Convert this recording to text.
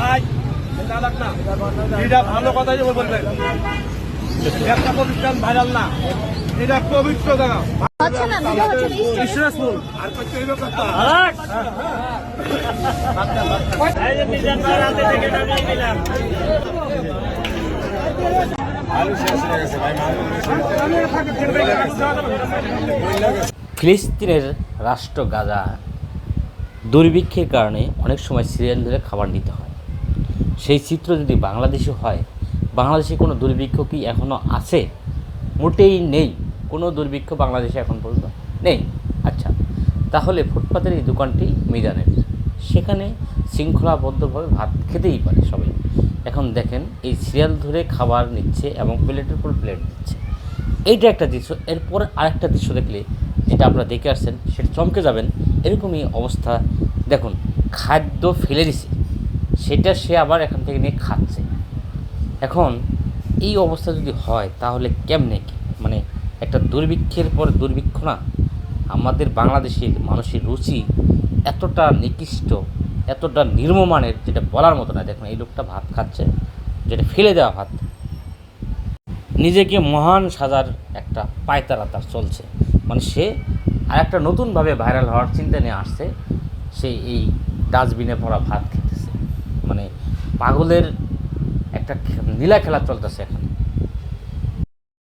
ভাই এটা ভালো কথাই বলবেন একটা প্রতিষ্ঠান ভাইরাল না এটা পবিত্র স্টোরি বিশ্বাসফুল আর করতে হইব কথা ফিলিস্তিনের রাষ্ট্র গাজা দুর্ভিক্ষের কারণে অনেক সময় সিরিয়াল ধরে খাবার নিতে হয়। সেই চিত্র যদি বাংলাদেশে হয়, বাংলাদেশে কোনো দুর্ভিক্ষ কি এখনও আছে? মোটেই নেই। কোনো দুর্ভিক্ষ বাংলাদেশে এখন পর্যন্ত নেই। আচ্ছা তাহলে ফুটপাতের এই দোকানটি মিজানের। সেখানে শৃঙ্খলাবদ্ধভাবে ভাত খেতেই পারে সবাই। এখন দেখেন, এই সিরিয়াল ধরে খাবার নিচ্ছে এবং প্লেটের পর প্লেট দিচ্ছে। এইটা একটা দৃশ্য। এরপর আরেকটা দৃশ্য দেখলে যেটা আপনারা দেখে আসছেন, সেটা চমকে যাবেন। এরকমই অবস্থা। দেখুন, খাদ্য ফেলে দিছে। সেটা সে আবার এখান থেকে নিয়ে খাচ্ছে। এখন এই অবস্থা যদি হয়, তাহলে কেমনে মানে একটা দুর্ভিক্ষের পর দুর্ভিক্ষ না? আমাদের বাংলাদেশের মানুষের রুচি এতটা নিকৃষ্ট, এতটা নির্মমানের যেটা বলার মতো না। দেখুন, এই লোকটা ভাত খাচ্ছে, যেটা ফেলে দেওয়া ভাত। নিজেকে মহান সাজার একটা পায়তারা তার চলছে। মানে সে আর একটা নতুনভাবে ভাইরাল হওয়ার চিন্তা নিয়ে আসছে, সে এই ডাস্টবিনে ভরা ভাত খেতেছে। মানে পাগলের একটা নীলা খেলা চলতেছে এখন।